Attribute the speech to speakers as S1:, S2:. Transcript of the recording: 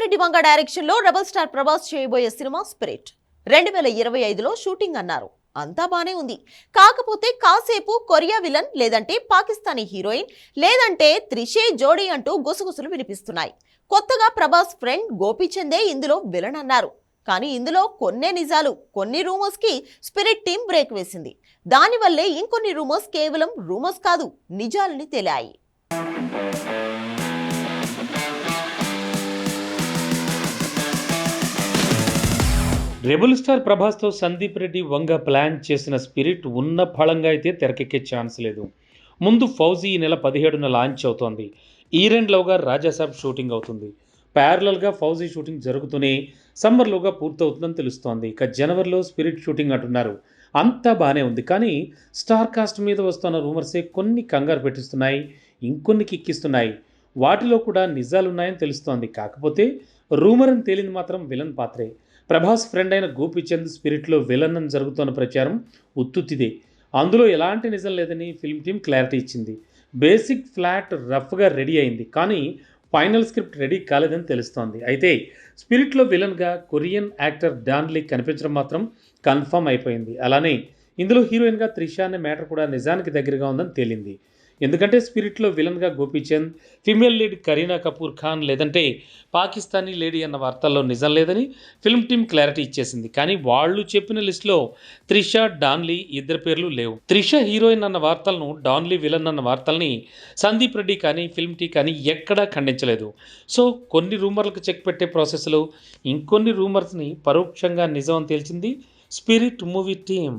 S1: రెడ్డి వంగ డైరెక్షన్లో rebel star Prabhas చేయబోయే సినిమా స్పిరిట్ రెండు వేల ఇరవై ఐదులో షూటింగ్ అన్నారు. అంతా బానే ఉంది. కాకపోతే కాసేపు కొరియా విలన్ లేదంటే పాకిస్తానీ హీరోయిన్ లేదంటే త్రిషే జోడీ అంటూ గుసగుసలు వినిపిస్తున్నాయి. కొత్తగా ప్రభాస్ ఫ్రెండ్ గోపీచందే ఇందులో విలన్ అన్నారు. కానీ ఇందులో కొన్నే నిజాలు కొన్ని రూమర్స్కి స్పిరిట్ టీం బ్రేక్ వేసింది. దానివల్లే ఇంకొన్ని రూమర్స్ కేవలం రూమర్స్ కాదు నిజాలని తేలాయి.
S2: రెబుల్ స్టార్ ప్రభాస్తో సందీప్ రెడ్డి వంగ ప్లాన్ చేసిన స్పిరిట్ ఉన్న ఫలంగా అయితే తెరకెక్కే ఛాన్స్ లేదు. ముందు ఫౌజీ ఈ నెల పదిహేడున లాంచ్ అవుతోంది. ఈరెండ్లోగా రాజాసాబ్ షూటింగ్ అవుతుంది. ప్యారలల్గా ఫౌజీ షూటింగ్ జరుగుతూనే సమ్మర్లోగా పూర్తవుతుందని తెలుస్తోంది. ఇక జనవరిలో స్పిరిట్ షూటింగ్ అంటున్నారు. అంతా బాగానే ఉంది కానీ స్టార్ కాస్ట్ మీద వస్తున్న రూమర్సే కొన్ని కంగారు పెట్టిస్తున్నాయి ఇంకొన్ని కిక్కిస్తున్నాయి. వాటిలో కూడా నిజాలున్నాయని తెలుస్తోంది. కాకపోతే రూమర్ అని తేలింది మాత్రం విలన్ పాత్రే. ప్రభాస్ ఫ్రెండ్ అయిన గోపీచంద్ స్పిరిట్లో విలన్ అని జరుగుతున్న ప్రచారం ఉత్తుత్తిదే. అందులో ఎలాంటి నిజం లేదని ఫిల్మ్ టీం క్లారిటీ ఇచ్చింది. బేసిక్ ఫ్లాట్ రఫ్గా రెడీ అయింది. కానీ ఫైనల్ స్క్రిప్ట్ రెడీ కాలేదని తెలుస్తోంది. అయితే స్పిరిట్లో విలన్గా కొరియన్ యాక్టర్ డాన్లీ కనిపించడం మాత్రం కన్ఫర్మ్ అయిపోయింది. అలానే ఇందులో హీరోయిన్గా త్రిషా అనే మ్యాటర్ కూడా నిజానికి దగ్గరగా ఉందని తేలింది. ఎందుకంటే స్పిరిట్లో విలన్గా గోపీచంద్ ఫిమేల్ లీడ్ కరీనా కపూర్ ఖాన్ లేదంటే పాకిస్తానీ లేడీ అన్న వార్తల్లో నిజం లేదని ఫిల్మ్ టీమ్ క్లారిటీ ఇచ్చేసింది. కానీ వాళ్ళు చెప్పిన లిస్టులో త్రిష డాన్లీ ఇద్దరు పేర్లు లేవు. త్రిష హీరోయిన్ అన్న వార్తలను డాన్లీ విలన్ అన్న వార్తల్ని సందీప్ రెడ్డి కానీ ఫిల్మ్ టీ కానీ ఎక్కడా ఖండించలేదు. సో కొన్ని రూమర్లకు చెక్ పెట్టే ప్రాసెస్లో ఇంకొన్ని రూమర్స్ని పరోక్షంగా నిజం అని తేల్చింది స్పిరిట్ మూవీ టీం